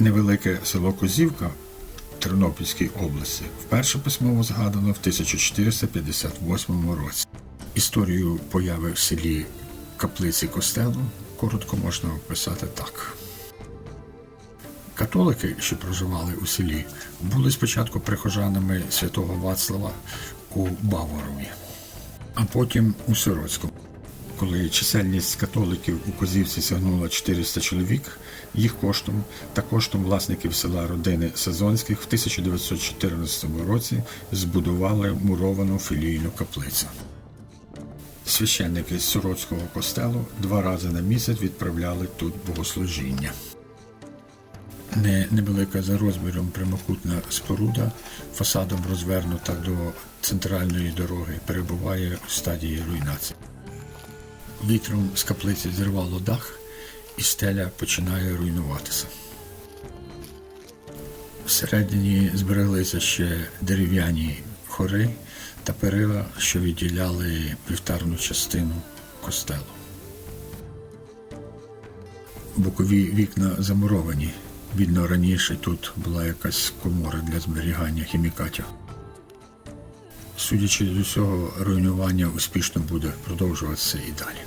Невелике село Козівка Тернопільській області вперше письмово згадано в 1458 році. Історію появи в селі каплиці костелу коротко можна описати так. Католики, що проживали у селі, були спочатку прихожанами святого Вацлава у Баворові, а потім у Сироцькому. Коли чисельність католиків у Козівці сягнула 400 чоловік, їх коштом та коштом власників села родини Сезонських в 1914 році збудували муровану філійну каплицю. Священники з Сороцького костелу два рази на місяць відправляли тут богослужіння. Не невелика за розміром прямокутна споруда, фасадом розвернута до центральної дороги, перебуває у стадії руйнації. Вітром з каплиці зірвало дах, і стеля починає руйнуватися. Всередині збереглися ще дерев'яні хори та перила, що відділяли вівтарну частину костелу. Бокові вікна замуровані. Видно, раніше тут була якась комора для зберігання хімікатів. Судячи з усього, руйнування успішно буде продовжуватися і далі.